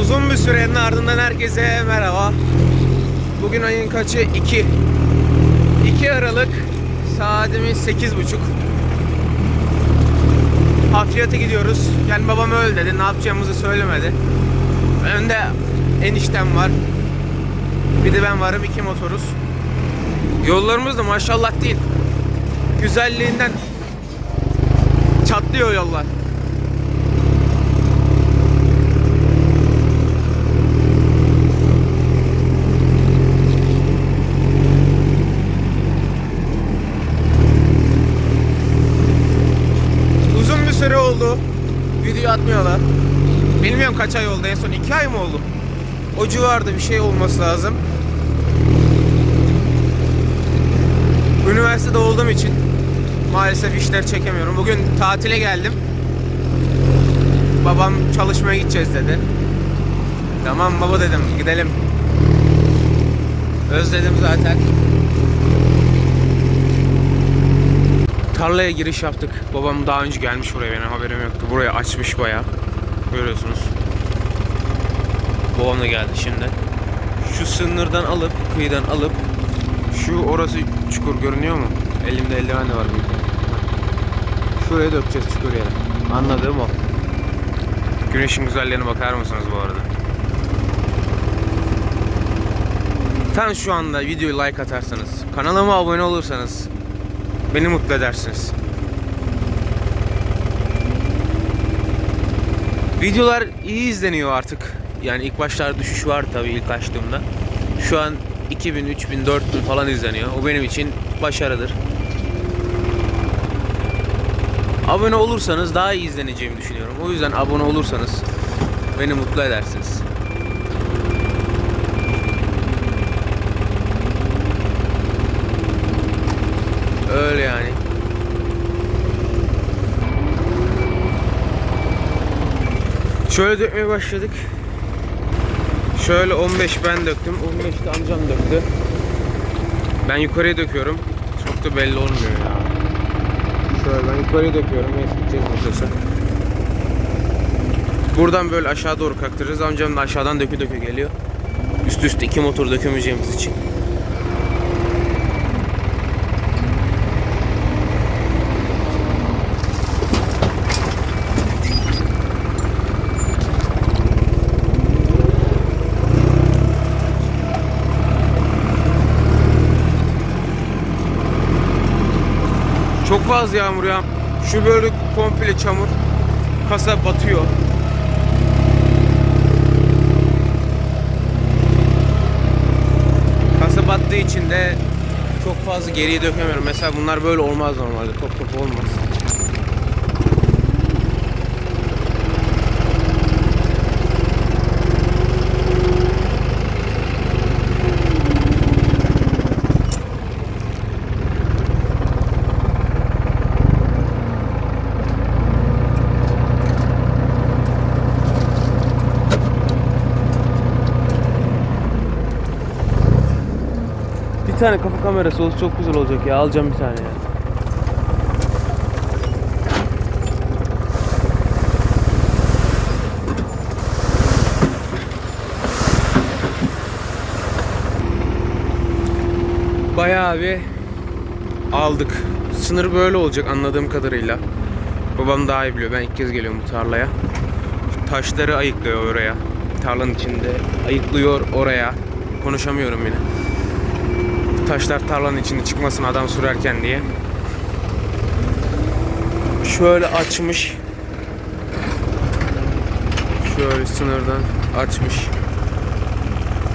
Uzun bir sürenin ardından herkese merhaba. Bugün ayın kaçı? 2. 2 Aralık saatimiz 8.30. Hafriyat'a gidiyoruz. Yani babam öyle dedi. Ne yapacağımızı söylemedi. Önde eniştem var. Bir de ben varım. iki motoruz. Yollarımız da maşallah değil. Güzelliğinden çatlıyor yollar. Uzun bir süre oldu. Video atmıyorlar. Bilmiyorum kaç ay oldu. En son iki ay mı oldu? O civarda bir şey olması lazım. Üniversitede olduğum için maalesef işler çekemiyorum. Bugün tatile geldim. Babam çalışmaya gideceğiz dedi. Tamam baba dedim gidelim. Özledim zaten. Tarlaya giriş yaptık. Babam daha önce gelmiş buraya benim haberim yoktu. Burayı açmış baya. Görüyorsunuz. Babam da geldi şimdi. Şu sınırdan alıp, kıyıdan alıp şu orası çukur görünüyor mu? Elimde eldiven var büyük. Şuraya dökeceğiz çukur yere. Anladığım o. Güneşin güzelliğine bakar mısınız bu arada? Tam şu anda videoyu like atarsanız, kanalıma abone olursanız beni mutlu edersiniz. Videolar iyi izleniyor artık. Yani ilk başlar düşüş var tabii ilk açtığımda. Şu an 2000, 3000, 4000 falan izleniyor. O benim için başarıdır. Abone olursanız daha iyi izleneceğimi düşünüyorum. O yüzden abone olursanız beni mutlu edersiniz. Öyle yani. Şöyle dökmeye başladık. Şöyle 15 ben döktüm. 15 de amcam döktü. Ben yukarıya döküyorum. Çok da belli olmuyor ya. Şöyle ben yukarıya döküyorum. Neyse gideceğiz nasılsa. Buradan böyle aşağı doğru kaktırırız. Amcam da aşağıdan dökü dökü geliyor. Üst üste iki motor dökemeyeceğimiz için. Çok fazla yağmur ya. Şu böyle komple çamur. Kasa batıyor. Kasa battığı için de çok fazla geriye dökemiyorum. Mesela bunlar böyle olmaz normalde. Top top olmaz. Bir tane kafa kamerası olsa çok güzel olacak ya. Alacağım bir tane ya. Bayağı bir aldık. Sınır böyle olacak anladığım kadarıyla. Babam daha iyi biliyor. Ben ilk kez geliyorum bu tarlaya. Taşları ayıklıyor oraya. Tarlanın içinde ayıklıyor oraya. Konuşamıyorum yine taşlar tarlanın içinde çıkmasın adam sürerken diye. Şöyle açmış. Şöyle sınırdan açmış.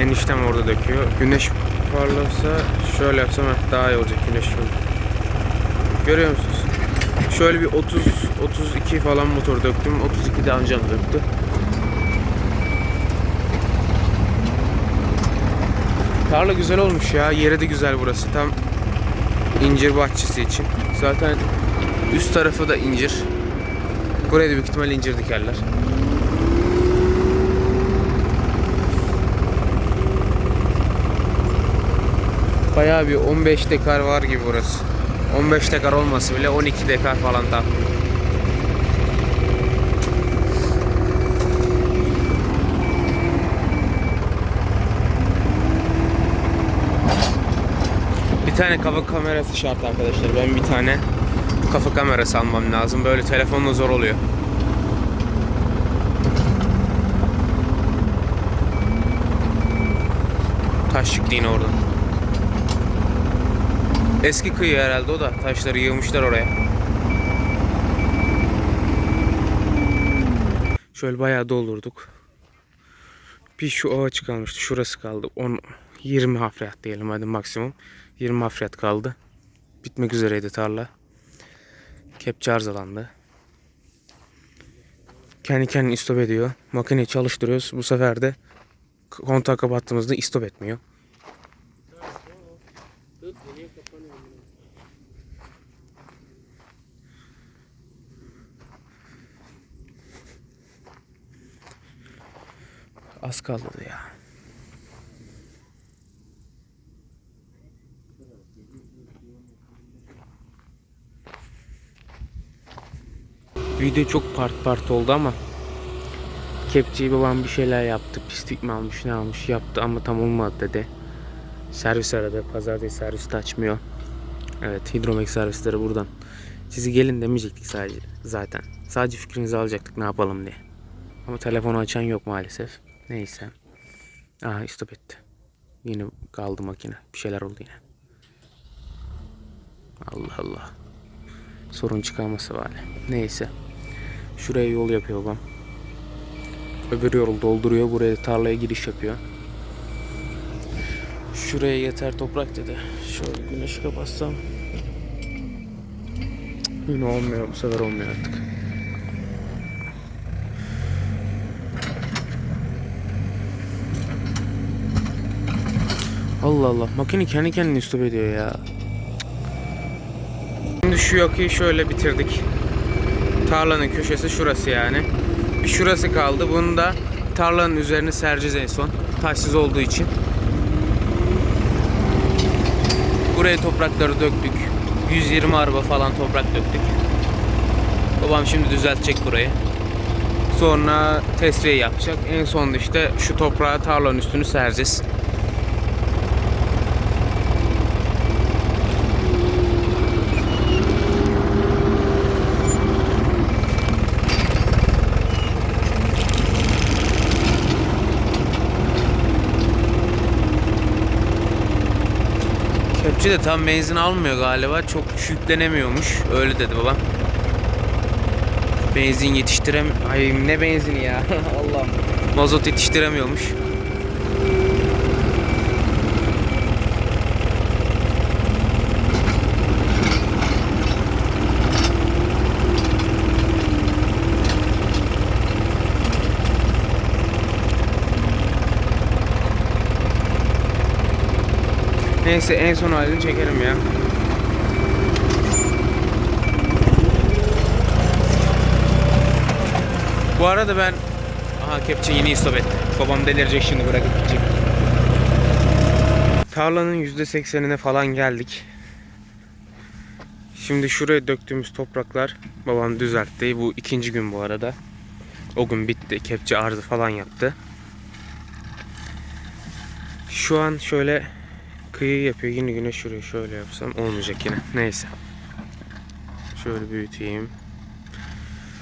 Eniştem orada döküyor. Güneş parlasa şöyle yapsam daha iyi olacak güneş şöyle. Görüyor musunuz? Şöyle bir 30 32 falan motor döktüm. 32 de amcam döktü. Tarla güzel olmuş ya. Yeri de güzel burası. Tam incir bahçesi için. Zaten üst tarafı da incir. Buraya da büyük ihtimal incir dikerler. Bayağı bir 15 dekar var gibi burası. 15 dekar olması bile 12 dekar falan tam. Tane kafa kamerası şart arkadaşlar. Ben bir tane kafa kamerası almam lazım. Böyle telefonla zor oluyor. Taş çıktı yine oradan. Eski kıyı herhalde o da. Taşları yığmışlar oraya. Şöyle bayağı doldurduk. Bir şu ağaç kalmıştı. Şurası kaldı. 10 20 hafriyat diyelim hadi maksimum. 20 hafriyat kaldı. Bitmek üzereydi tarla. Kepçe arızalandı. Kendi kendini istop ediyor. Makineyi çalıştırıyoruz. Bu sefer de kontağı kapattığımızda istop etmiyor. Az kaldı ya. Video çok part part oldu ama Kepçeyi babam bir şeyler yaptı. Pislik mi almış ne almış yaptı ama tam olmadı dedi. Servis aradı. Pazartesi serviste açmıyor. Evet hidromek servisleri buradan. Sizi gelin demeyecektik sadece zaten. Sadece fikrinizi alacaktık ne yapalım diye. Ama telefonu açan yok maalesef. Neyse. Aha istop etti. Yine kaldı makine. Bir şeyler oldu yine. Allah Allah. Sorun çıkarması bari. Neyse. Şuraya yol yapıyor babam. Öbür yol dolduruyor. Buraya tarlaya giriş yapıyor. Şuraya yeter toprak dedi. Şöyle güneşi kapatsam. Yine olmuyor. Bu sefer olmuyor artık. Allah Allah. Makine kendi kendini stop ediyor ya. Şimdi şu yakıyı şöyle bitirdik. Tarlanın köşesi şurası yani. Şurası kaldı. Bunu da tarlanın üzerine sereceğiz en son. Taşsız olduğu için. Buraya toprakları döktük. 120 araba falan toprak döktük. Babam şimdi düzeltecek burayı. Sonra tesviye yapacak. En sonunda işte şu toprağı tarlanın üstünü sereceğiz. Kepçe de tam benzin almıyor galiba. Çok yüklenemiyormuş. Öyle dedi babam. Benzin yetiştirem... Ay ne benzini ya. Allah. Mazot yetiştiremiyormuş. Neyse en son halini çekerim ya. Bu arada ben Aha kepçe yine istop. Babam delirecek şimdi bırakıp gidecek. Tarlanın %80'ine falan geldik. Şimdi şuraya döktüğümüz topraklar babam düzeltti. Bu ikinci gün bu arada. O gün bitti. Kepçe arıza falan yaptı. Şu an şöyle kıyı yapıyor. Yine güneş şuraya şöyle yapsam olmayacak yine. Neyse. Şöyle büyüteyim.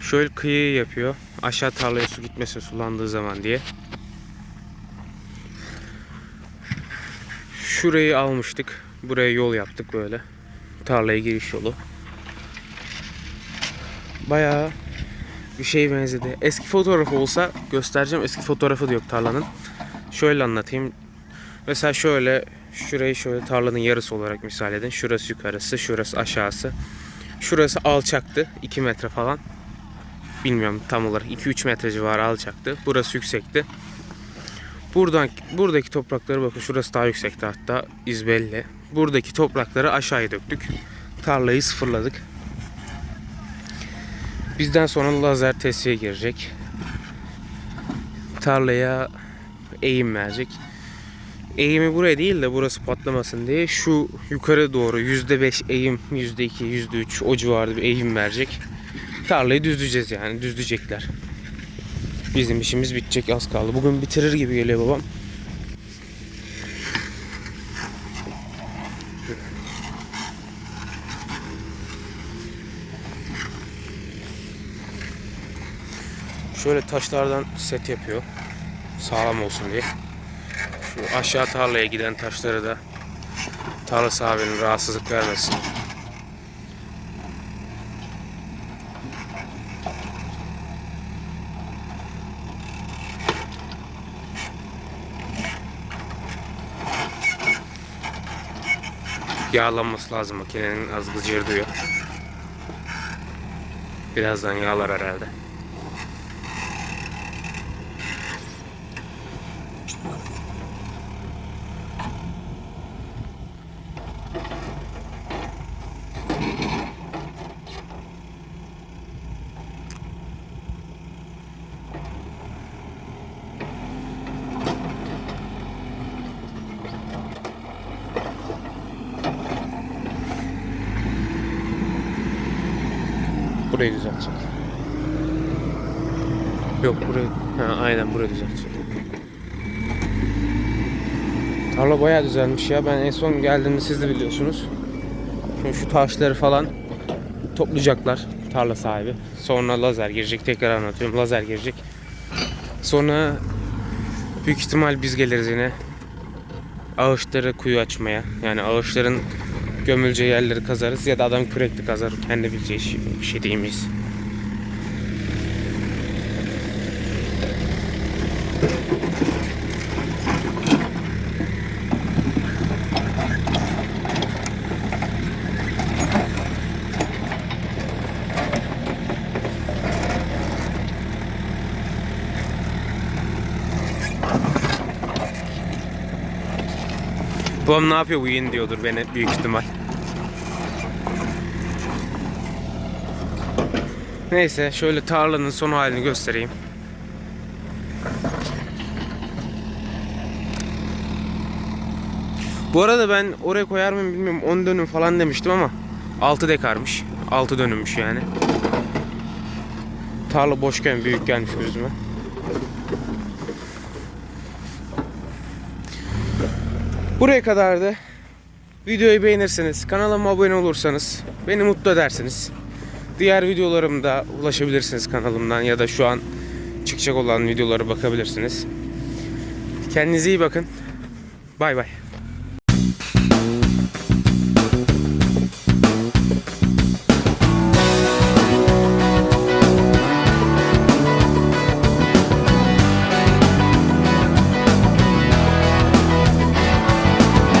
Şöyle kıyı yapıyor. Aşağı tarlaya su gitmesin sulandığı zaman diye. Şurayı almıştık. Buraya yol yaptık böyle. Tarlaya giriş yolu. Bayağı bir şey benzedi. Eski fotoğrafı olsa göstereceğim. Eski fotoğrafı da yok tarlanın. Şöyle anlatayım. Mesela şöyle şurayı şöyle tarlanın yarısı olarak misal edin. Şurası yukarısı, şurası aşağısı. Şurası alçaktı. 2 metre falan. Bilmiyorum tam olarak 2-3 metre civarı alçaktı. Burası yüksekti. Buradan buradaki toprakları bakın şurası daha yüksekti hatta iz belli. Buradaki toprakları aşağıya döktük. Tarlayı sıfırladık. Bizden sonra lazer testiye girecek. Tarlaya eğim verecek eğimi buraya değil de burası patlamasın diye şu yukarı doğru %5 eğim, %2, %3 o civarda bir eğim verecek. Tarlayı düzleyeceğiz yani düzleyecekler. Bizim işimiz bitecek az kaldı. Bugün bitirir gibi geliyor babam. Şöyle taşlardan set yapıyor. Sağlam olsun diye. Şu aşağı tarlaya giden taşları da tarla sahibinin rahatsızlık vermesin. Yağlanması lazım makinenin az gıcırdıyor. Birazdan yağlar herhalde. Burayı düzeltecek. Yok burayı. Ha, aynen burayı düzeltecek. Tarla bayağı düzelmiş ya. Ben en son geldiğimde siz de biliyorsunuz. Şu, şu taşları falan toplayacaklar tarla sahibi. Sonra lazer girecek. Tekrar anlatıyorum. Lazer girecek. Sonra büyük ihtimal biz geliriz yine. Ağaçları kuyu açmaya. Yani ağaçların gömüleceği yerleri kazarız ya da adam kürekli kazar. Kendi bileceği şey, bir şey değil miyiz? Babam ne yapıyor bu diyordur beni büyük ihtimal. Neyse şöyle tarlanın son halini göstereyim. Bu arada ben oraya koyar mıyım bilmiyorum 10 dönüm falan demiştim ama 6 dekarmış. 6 dönümmüş yani. Tarla boşken büyük gelmiş gözüme. Buraya kadardı. Videoyu beğenirseniz, kanalıma abone olursanız beni mutlu edersiniz. Diğer ulaşabilirsiniz ulaşabilirsiniz kanalımdan ya da şu an çıkacak olan videolara bakabilirsiniz. Kendinize iyi bakın. Bay bay.